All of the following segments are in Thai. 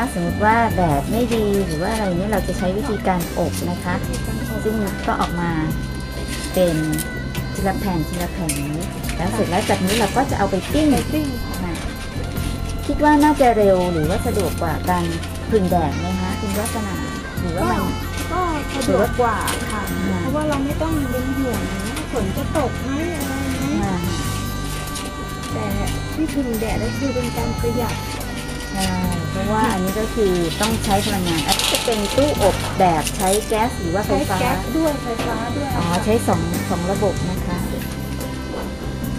ถ้าสมมติว่าแดดไม่ดีหรือว่าอะไรเนี้ยเราจะใช้วิธีการอบนะคะ ซึ่งก็ออกมาเป็นทีละแผ่นทีละแผ่นนี้แล้วเสร็จแล้วจากนี้เราก็จะเอาไปปิ้งไปปิ้งนะคิดว่าน่าจะเร็วหรือว่าสะดวกกว่าการพึ่งแดดไหมคะคุณวัฒนาหรือว่าก็มันก็สะดวกกว่าค่ะอ่าเพราะว่าเราไม่ต้องเป็นห่วงว่าฝนจะตกไหมอะไรไหมอ่าแต่ที่ถึงแดดก็คือเป็นการประหยัดใช่เพราะว่าอันนี้ก็คือต้องใช้พลังงานอันนี้จะเป็นตู้อบแบบใช้แก๊สหรือว่าไฟใช้ฟ้า แก๊สด้วยไฟฟ้าด้วยอ๋อใช้สองสองระบบนะคะ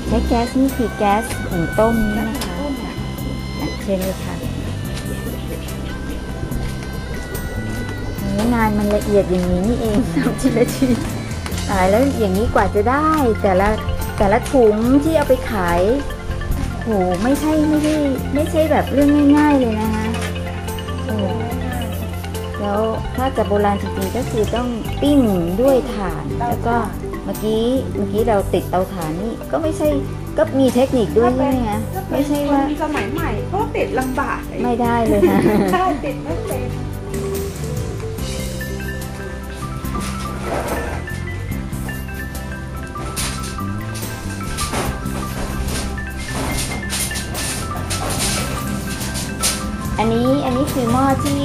ใช้แก๊สนี่คือแก๊สหุงต้มนี่นะคะต้มอะอะเชิญเลยค่ะโอ้งานมันละเอียดอย่างนี้นี่เองทำทีละทีตายแล้วอย่างนี้กว่าจะได้ แต่ละแต่ละถุงที่เอาไปขาย โหไม่ใช่ไม่ใช่ไม่ใช่แบบเรื่องง่าย ๆเลยนะคะโอ้แล้วถ้าจะโบราณจริงๆก็คือต้องปิ้งด้วยถ่าน แล้วก็เมื่อกี้เมื่อกี้เราติดเตาถ่านนี่ก็ไม่ใช่ก็มีเทคนิคด้วยใช่ไหมคะถ้าเป็นไม่ใช่ว่าคนสมัยใหม่ก็ติดลำบากไม่ได้เลยนะใช่ติดไม่เป็น อันนี้อันนี้คือหม้อที่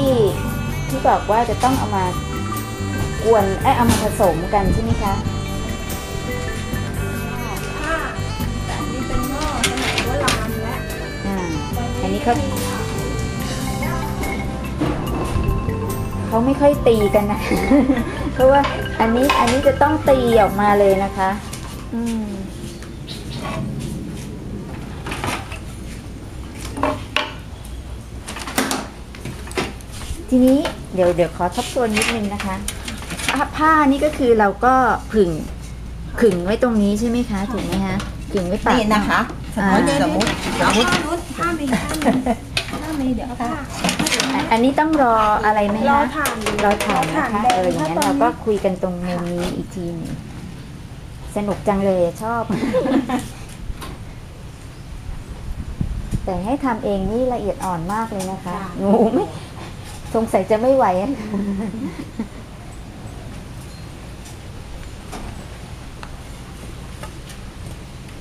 ที่บอกว่าจะต้องเอามากวนเอ้ยเอามาผสมกันใช่ไหมคะผ้าแต่อันนี้เป็นหม้อสมัยโบราณและอ่าอันนี้เขาเขาไม่ค่อยตีกันนะ เพราะว่าอันนี้อันนี้จะต้องตีออกมาเลยนะคะ อืม ทีนี้เดี๋ยวเดี๋ยวขอทบทวนนิดนึงนะคะผ้าผ้านี่ก็คือเราก็ผึ่งขึงไว้ตรงนี้ใช่ไหมคะถูกไหมคะขึงไว้ปากนี่นะคะสมมติอ่าสมมติสมมติผ้านุชผ้ามีผ้ามีผ้ามีเดี๋ยวผ้าอะอันนี้ต้องรออะไรไหมรอคะถ่านอยู่เราถ่านนะคะแดเอออย่างนั้นถ้ตเราก็คุยกันตรงมุมนี้อีกทีหนึงสนุกจังเลยชอบ แต่ให้ทำเองนี่ละเอียดอ่อนมากเลยนะคะหนูไม่ สงสัยจะไม่ไหวอะ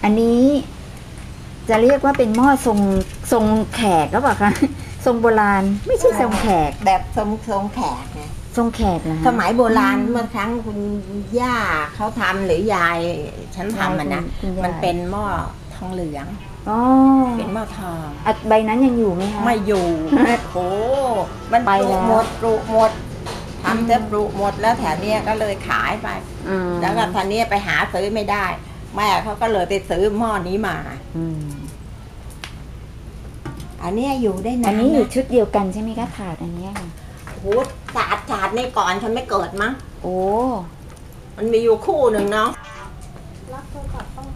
อันนี้จะเรียกว่าเป็นหม้อทรงทรงแขกหรือเปล่าคะทรงโบราณไม่ใช่ทรงแขก แบบทรงทรงแขกไงทรงแขกเหรอคะสมัยโบราณเมื่อครั้งคุณย่าเขาทำหรือยายฉันทำมันนะคุณยายมันเป็นหม้อทองเหลือง อ๋อเป็นหม้อทองอะใบนั้นยังอยู่ไหมคะ ไม่อยู่ โอ้มันไปปแล้ลูวกหมดปลูกหมดทำจะปลูกหมดแล้วแถวเนี้ยก็เลยขายไปอืมแล้วก็ตอนนี้ไปหาซื้อไม่ได้ แม่เขาก็เลยไปซื้อหม้อนี้มา อืมอันเนี้ยอยู่ได้นานอันนี้อยู่นะชุดเดียวกันใช่ไหมคะถาดอันเนี้ยค่ะโอ้ศาสตร์ศาสตร์ในก่อนฉันไม่เกิดมั้ง โอ้ มันมีอยู่คู่หนึ่งเนาะ รับโทรศัพท์ต้อง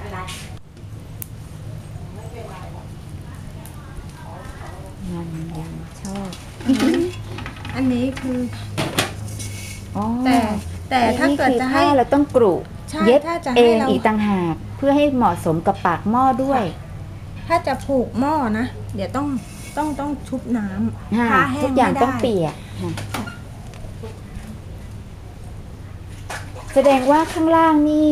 อะไร มันยังช อบอันนี้คืออ๋อแต่แต่ถ้าเกิดนี่คือจะให้ผ้าเราต้องกรุใช่เย็บถ้าจะให้เองเรา อีกต่างหาก เพื่อให้เหมาะสมกับปากหม้อด้วยถ้าจะผูกหม้อนะ เดี๋ยวต้องต้องต้องชุบน้ำค่ะผ้าแห้ทุงกอย่างไม่ได้ต้องเปียกค่ะแสดงว่าข้างล่างนี่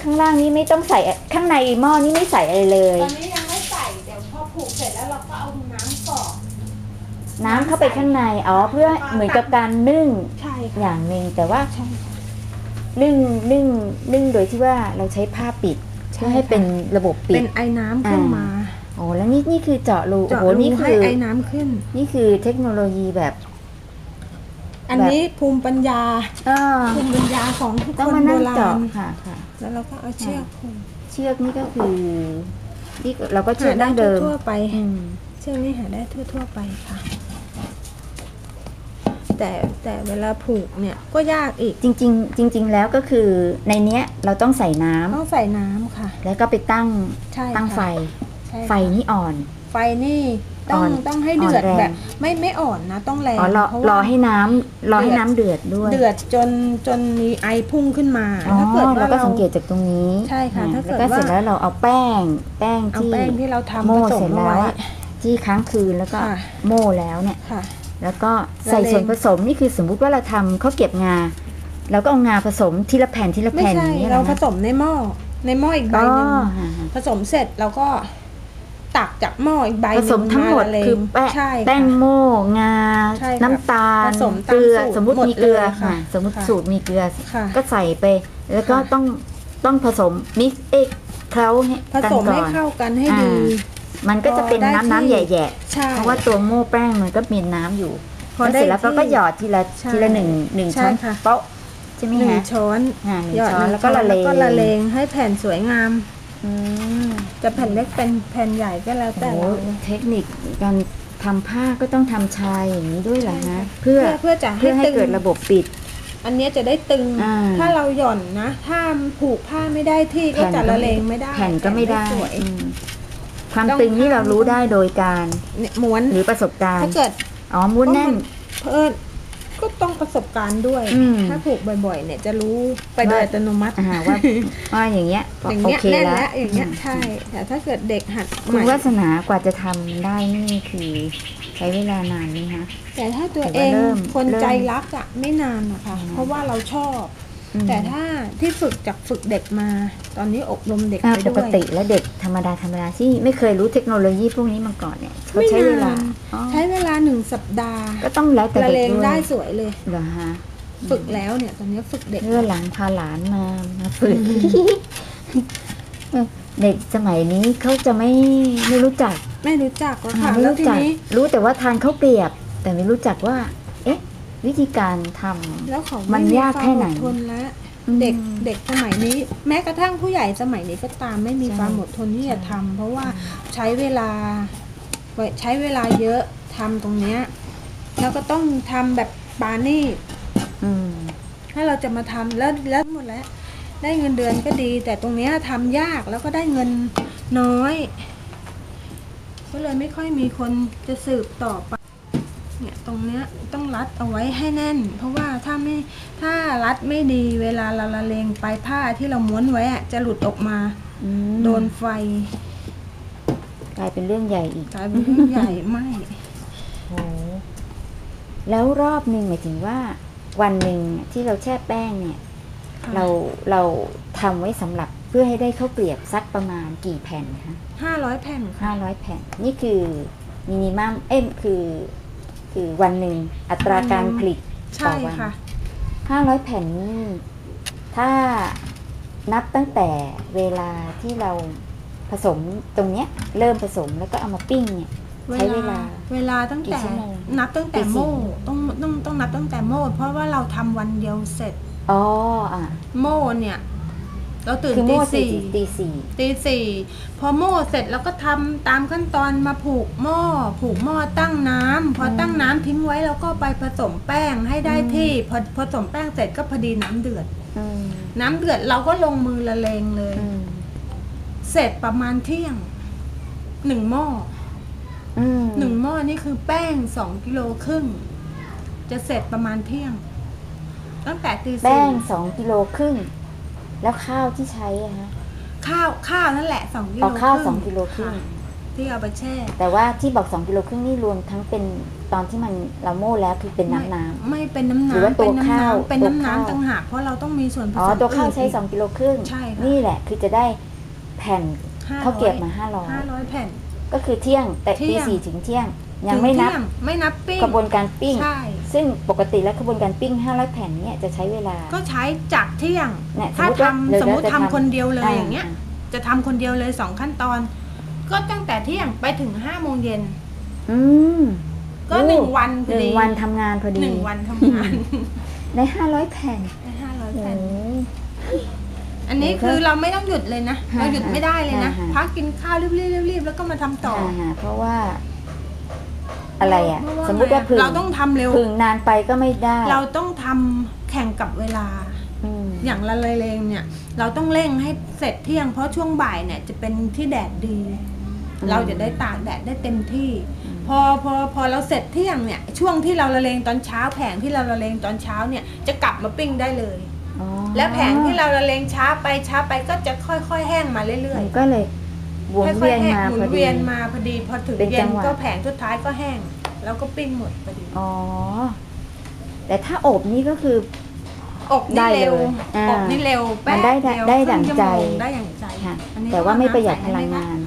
ข้างล่างนี่ไม่ต้องใส่ข้างในหม้อนี่ไม่ใส่อะไรเลย ตอนนี้ยังไม่ใส่ เดี๋ยวพอผูกเสร็จแล้วเราก็เอาน้ำกรอก น้ำเข้าไปข้างในอ๋อเพื่อเหมือนกับการนึ่งใช่อค่ะย่างหนึ่งแต่ว่าใช่ นึ่งนึ่งนึ่งโดยที่ว่าเราใช้ผ้าปิดใช่ เพื่อให้เป็นระบบปิเป็ด นไอ้น้ำขึ้นมาโอ้แล้วนี่นี่คือเจาะรูโอ้เจาะโหรูนี่ให้คือไอ้น้ำขึ้น นี่คือเทคโนโลยีแบบ อันนี้ภูมิปัญญาอ่าภูมิปัญญาของทุกต้องคนมาโบนั่งราเจาะณค่ะค่ะ แล้วเราก็เอาเชือกผูกเชือกนี่ก็คือนี่เราก็เชือกดั้งเดิมทั่วๆไป อืม เชือกนี่หาได้ทั่ว ๆ ไปค่ะ แต่แต่เวลาผูกเนี่ยก็ยากอีกจริง ๆ จริง ๆ แล้วก็คือในเนี้ยเราต้องใส่น้ำต้องใส่น้ำค่ะ แล้วก็ไปตั้งใช่ตั้งค่ะไฟ ใช่ค่ะไฟนี่อ่อน ไฟนี่ต้องอ่อนต้องให้เดือดอ่อนแรง แบบ ไม่ไม่อ่อนนะต้องแรงอ๋อรอเพราะรอว่า ให้น้ำรอให้น้ำเดือดด้วยเดือดจนจนมีไอพุ่งขึ้นมาอ๋อถ้าเกิดเราว่าก็เรา สังเกตจากตรงนี้ใช่ค่ะอ่ถ้าเกิดแล้วก็เสร็จว่า แล้วเราเอาแป้ง แป้งเอาที่แป้งที่เราทำโม่ผสเสร็มจเอาแล้วไว้ อะที่ค้างคืนแล้วก็ค่ะ โม่แล้วเนี่ย ค่ะ แล้วก็ใส่ละเลงส่วนผสมนี่คือสมมุติว่าเราทำข้าวเกรียบงาเราก็เอางาผสมทีละแผ่นทีละไม่แผ่นอใช่ย่างนี้ยหเราอผคะสมในหม้อในหม้ออีกใบอ๋อหนึ่งฮะฮะผสมเสร็จเราก็ตักจากหม้ออีกใบผสมทั้งหมดาละเลคือแป้งใช่แป้งค่ะโม่งาใช่ค่ะน้ำตาลผสมเกลือตามสูตรสมมุติหมดมีเกลือเลยค่ะค่ะ สมมุติค่ะสูตรมีเกลือค่ะก็ใส่ไป แล้วก็ค่ะต้องต้องผสมมิกซ์เอ็กเคล้าให้ผกันสมก่ให้อนเข้ากันให้อ่าดี มันก็จะเป็นพอได้น้ำน้ำที่แย่ใช่ๆเพราะว่าตัวโม่แป้งมันก็มีน้ำอยู่พอแล้วได้เสร็จแล้วก็ที่ก็หยอดทีละใช่ทีละหนึ่งหนึ่งใช่ช้อนค่ะโต๊ะใช่ไหมหนึ่งฮะ ช้อนอ่าหนึ่งหยอดช้อนหนึ่งแล้วก็ละเลงแล้วก็ละเลงให้แผ่นสวยงาม อืมจะแผ่นเล็กเป็นแผ่นใหญ่ก็แล้วแต่โอ้เราโหเทคนิคการทำผ้าก็ต้องทำชายอย่างนี้ด้วยเหรอใช่ฮะค่ะเพื่อเพื่อจะให้เพื่อให้ตึง เกิดระบบปิด อันเนี้ยจะได้ตึง อ่าถ้าเราหย่อนนะ ถ้าผูกผ้าไม่ได้ที่ก็จะละเลงไม่ได้แผ่นก็ไม่ได้สวยอืม ความต้องตึงนี่เราทำรู้ได้โดยการเนี่ยม้วนหรือประสบการถ้าณ์เกิดอ๋อม้วนแน่น เพิ่นก็ต้องประสบการณ์ด้วย อืม ถ้าผูกบ่อยๆ เนี่ยจะรู้ไปโดยอัตโนมัติอ่าว่าว่าอย่างเงี้ยอย่างโอเงี้ยเคแน่นแล้ว แล้วอย่างเงี้ยใช่ แต่ถ้าเกิดเด็กหัดคุณใหม่วาสนากว่าจะทำได้นี่คือ ใช้เวลานานไหมคะ แต่ถ้าตัวแต่เอว่างเริ่มคนเริ่มใจรักอะไม่นานนะคะ เพราะว่าเราชอบอืม แต่ถ้าที่ฝึกจากฝึกเด็กมา ตอนนี้อบรมเด็กอ่าไปปด้กวยติแล้วเด็กธรรมดาธรรมดาที่ไม่เคยรู้เทคโนโลยีพวกนี้มาก่อนเนี่ยเขาไม่ใช้เวลานานอ๋อใช้เวลาหนึ่งสัปดาห์ ก็ต้องแล้วแต่ละเลเด็กงด้วยได้สวยเลยเหรอฮะฝึกแล้วเนี่ย ตอนนี้ฝึกเด็กเพื่อหลังพาหลานมามาฝึกเออเด็กสมัยนี้เขาจะไม่ไม่รู้จัก ไม่รู้จักแล้วอ่าค่ะไม่แล้วรู้ทีจักนี้รู้แต่ว่าทานข้าวเกลียบ แต่ไม่รู้จักว่าเอ๊ะ วิธีการทำแล้วเขามัไม่นยากแค่ไหนวมอดทนแล้วอืมเด็กเด็กสมัยนี้ แม้กระทั่งผู้ใหญ่สมัยนี้ก็ตามไม่มีใช่ความอดทนที่จะทำเพราะว่าใช้เวลาใช้เวลาเยอะทำตรงเนี้ยแล้วก็ต้องทำแบบปานี่อืมถ้าเราจะมาทำแล้วแล้วหมดแล้ว ได้เงินเดือนก็ดี แต่ตรงเนี้ยทำยากแล้วก็ได้เงินน้อย ก็เลยไม่ค่อยมีคนจะสืบต่อไป เนี่ยตรงเนี้ยต้องรัดเอาไว้ให้แน่น เพราะว่าถ้าไม่ถ้ารัดไม่ดีเวลาเราละเลงไปผ้าที่เราม้วนไว้อะจะหลุดออกมา อืมโดนไฟกลายเป็นเรื่องใหญ่อีกกลายเป็นเรื่องใหญ่ไหมโอ้แล้วรอบหนึ่งหมายถึงว่า วันหนึ่งที่เราแช่แป้งเนี่ยเราเราทำไว้สำหรับเพื่อให้ได้ข้าวเกลียบสักประมาณกี่แผ่นคะห้าร้อยแผ่นค่ะ ห้าร้อยแผ่น นี่คือมินิมัมเอ้มคือ คือวันหนึ่งอัตราการผลิตใช่ค่ะห้าร้อยแผ่นนี่ถ้านับตั้งแต่เวลาที่เราผสมตรงเนี้ย เริ่มผสมแล้วก็เอามาปิ้งเนี่ยใช้เวลาเวลาตั้งกี่แต่ชั่วโมงนับตั้งแต่ตีสี่โม่ต้องต้องต้องนับตั้งแต่โม่เพราะว่าเราทำวันเดียวเสร็จอ๋ออะโม่เนี่ย เราตื่นคือตีโม่สี่สี่ตีสี่ตีสี่พอโม่เสร็จแล้วก็ทำตามขั้นตอนมาผูกหม้อ ผูกหม้อตั้งน้ำพอตั้งน้ำทิ้งไว้แล้วก็ไปผสมแป้งให้ได้ที่พอผสมแป้งเสร็จก็พอดีน้ำเดือด อืมน้ำเดือดเราก็ลงมือละเลงเลย อืมเสร็จประมาณเที่ยงหนึ่งหม้ออืมหนึ่งหม้อนี่คือแป้งสองกิโลครึ่งจะเสร็จประมาณเที่ยง ตั้งแต่ตีแป้สี่งสองกิโลครึ่ง แล้วข้าวที่ใช้อะฮะข้าวข้าวนั่นแหละสองกิโลเอาข้าวครึ่สองกิโลครึ่งค่ะที่เอาไปแช่แต่ว่าที่บอกสองกิโลครึ่งนี่รวมทั้งเป็นตอนที่มันเราโม่แล้วคือเป็นน้ำน้ำ ไม่ไม่เป็นน้ำหรือว่าน้ำตัวเป็นน้ำข้าวน้ำเป็นตัวน้ำข้าว น้ำต่างหากเพราะเราต้องมีส่วนผสมอ๋อตัวข้าวใช้อื่นสองกิโลครึ่งใช่ค่ะนี่แหละคือจะได้แผ่นห้ข้าวเกรียบมาห้าร้อยห้าร้อยแผ่น ก็คือเที่ยงแต่เที่ตียง สี่ถึงเที่ยง ยังไม่นับถึเที่ยไม่นับปิ้งกระบวนการปิ้ง ใช่ ซึ่งปกติแล้วกระบวนการปิ้ง 500 แผ่นเนี่ยจะใช้เวลา ก็ใช้จากเที่ยงเนี่ยถ้าสมมุติว่าทำเดี๋ยวสมมติเราจะทำทำคนเดียวเลยอ่าอย่างเงี้ย จะทำคนเดียวเลยสองขั้นตอน ก็ตั้งแต่เที่ยงไปถึงห้าโมงเย็นอืมก็หนึ่งวันพหอนึ่ดีงวันทำงานพอดีหนึ่งวันทำงานได้500แผ่นห้าร้อยโอ้แผ่นอันนี้คือเราไม่ต้องหยุดเลยนะฮะเราหยุดไม่ได้เลยนะฮะพักกินข้าวรีบๆรีบๆแล้วก็มาทำต่ออ่าเพราะว่า อะไรอะเพระสมมุติว่าพึ่งเราต้องทำเร็วพึ่งนานไปก็ไม่ได้ เราต้องทำแข่งกับเวลาอืมอย่างละเลงเนี่ย เราต้องเร่งให้เสร็จเที่ยงเพราะช่วงบ่ายเนี่ยจะเป็นที่แดดดีอืมเราจะได้ตากแดดได้เต็มที่อืมพอพอพอเราเสร็จเที่ยงเนี่ย ช่วงที่เราละเลงตอนเช้า แผงที่เราละเลงตอนเช้าเนี่ยจะกลับมาปิ้งได้เลยอ๋อและแผงที่เราละเลงช้าไปช้าไปก็จะค่อยๆ แห้งมาเรื่อยมันก็เลยหๆ วนค่อเวียยนๆแห้งมาหมุพอนดี เวียนมาพอดีพอถึงเป็นเย็จันงหวะ ก็แผงสุดท้ายก็แห้ง แล้วก็ปิ้งหมดพอดีอ๋อ แต่ถ้าอบนี่ก็คือ อบได้นี่เร็วเลยอ่าอบนี่เร็วแป๊บมันได้เดียวได้ครึ่ดั่งชั่วใจ โมได้อย่างใจค่ะอันนี้แต่ว่าไม่ประหยัดพต้องลังเอาน้ำใส่งาน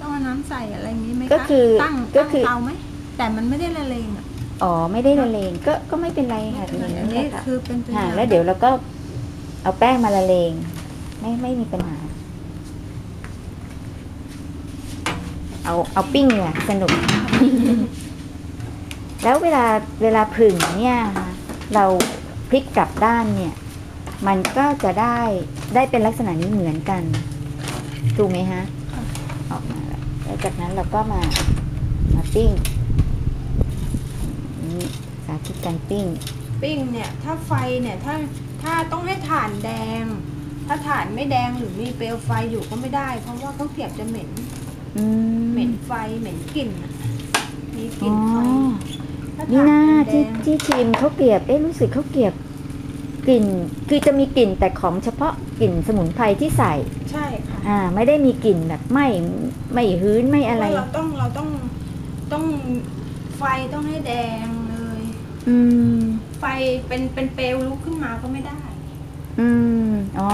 ต้องเอาน้ำใส่อะไรอย่างนี้ไหมะก็คือตั้งก็ตั้งคือเตาไหมแต่มันไม่ได้ละเลงอะอ๋อไม่ได้ละเลงก็ก็ไม่เป็นไรค่ะอันนี้คือเป็นตัวอค่ะย่างแล้วเดี๋ยวเราก็เอาแป้งมาละเลง ไม่ไม่มีปัญหา เอาเอาปิ้งเนี่ยสนุก แล้วเวลาเวลาผึ่งเนี่ยค่ะเราพลิกกลับด้านเนี่ย มันก็จะได้ได้เป็นลักษณะนี้เหมือนกัน ถูกไหมฮะ ออกมาแล้วแล้วจากนั้นเราก็มามาปิ้งนี่สาธิตการปิ้ง ปิ้งเนี่ย ถ้าไฟเนี่ยถ้าถ้าต้องให้ถ่านแดง ถ้าถ่านไม่แดงหรือมีเปลวไฟอยู่ก็ไม่ได้ เพราะว่าข้าวเกรียบจะเหม็น อืมเหม็นไฟเหม็นกลิ่นอะมีกลิ่อ๋นอไฟถ้านี่ถ่านนะเป็นแดที่งที่ชิมเขาวเกลียบ เอ๊ะรู้สึกเขาวเกลียบกลิ่น คือจะมีกลิ่นแต่ของเฉพาะกลิ่นสมุนไพรที่ใส่ ใช่ค่ะอ่า ไม่ได้มีกลิ่นแบบไหม่ไม่หื้นไม่อะไร เพาเราต้องเราต้องต้องไฟต้องให้แดงเลย อืม ไฟเป็นเป็นเปลวลุกขึ้นมาก็ไม่ได้ อืม อ๋อ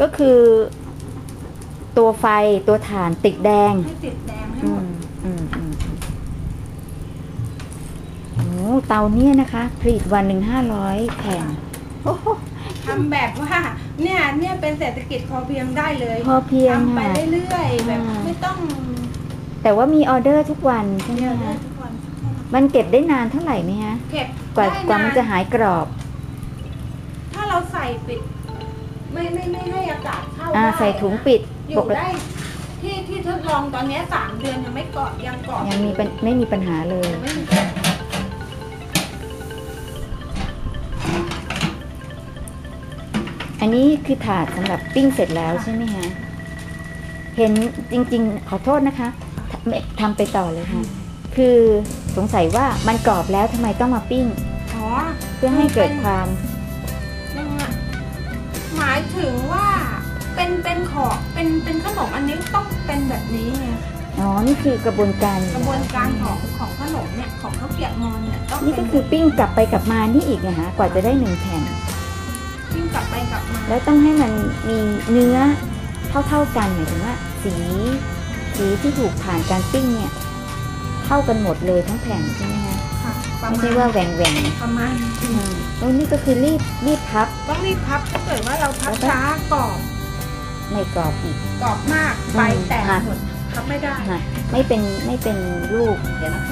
ก็คือ ตัวไฟตัวถ่านติดแดงให้ติดแดงให้อืหมดมอืมอืมอืมโอ้เตาเนี่ยนะคะผลิตวันหนึ่งห้าร้อยแผ่นโอ้โห ทำแบบว่าเนี่ยเนี่ยเป็นเศรษฐกิจพอเพียงได้เลยพอเพียงทำไปค่ะเรื่อยๆแบบอ่า ไม่ต้องแต่ว่ามีออเดอร์ทุกวันใช่ไหมเดียวได้คะทุกวันมันเก็บได้นานเท่าไหร่ไหมฮะเก็บกว่าได้กว่ามันนจะหายกรอบ ถ้าเราใส่ปิด ไม่ไม่ไม่ให้อากาศเข้าอ่าได้ใส่ถุงปิด อปยู่กติได้ที่ที่ทดลองตอนเนี้ยสามเดือนยังไม่เกาะยังเกาะยังมีปัญไม่มีปัญหาเลย ไม่มีอันนี้คือถาดสำหรับปิ้งเสร็จแล้วใช่ไหมฮะเห็นจริงๆ ขอโทษนะคะทำทำไปต่อเลยค่ะ คือสงสัยว่ามันกรอบแล้วทำไมต้องมาปิ้ง อ๋อเพื่อให้เกิดความยังไงหมายถึงว่า เป็นเป็นของเป็นเป็นขนมอันนี้ต้องเป็นแบบนี้ไงอ๋อ นี่คือกระบวนการกระบวนการของของขนมเนี่ยของข้าวเกรียบมอนเนี่ยต้องนี่ก็คือปิ้งกลับไปกลับมานี่อีกนะคะกว่าจะได้หนึ่งแผ่นวิ่งกลับไปกลับมาแล้วต้องให้มันมีเนื้อเท่าๆกันหมายถึงว่า สีสีที่ถูกผ่านการปิ้งเนี่ยเท่ากันหมดเลยทั้งแผ่นใช่ไหมคะค่ะประไม่มาใช่ณว่าแหว่งแหว่งประมาณอืมแล้วนี่ก็คือรีบรีบพับ ต้องรีบพับถ้าเกิดว่าเราพับแล้วก็ช้ากรอบ ไม่กรอบอีก กรอบมากไฟแตกค่ะหมดพับไม่ได้ค่ะไม่เป็นไม่เป็นรูปเดี๋ยวนะคะ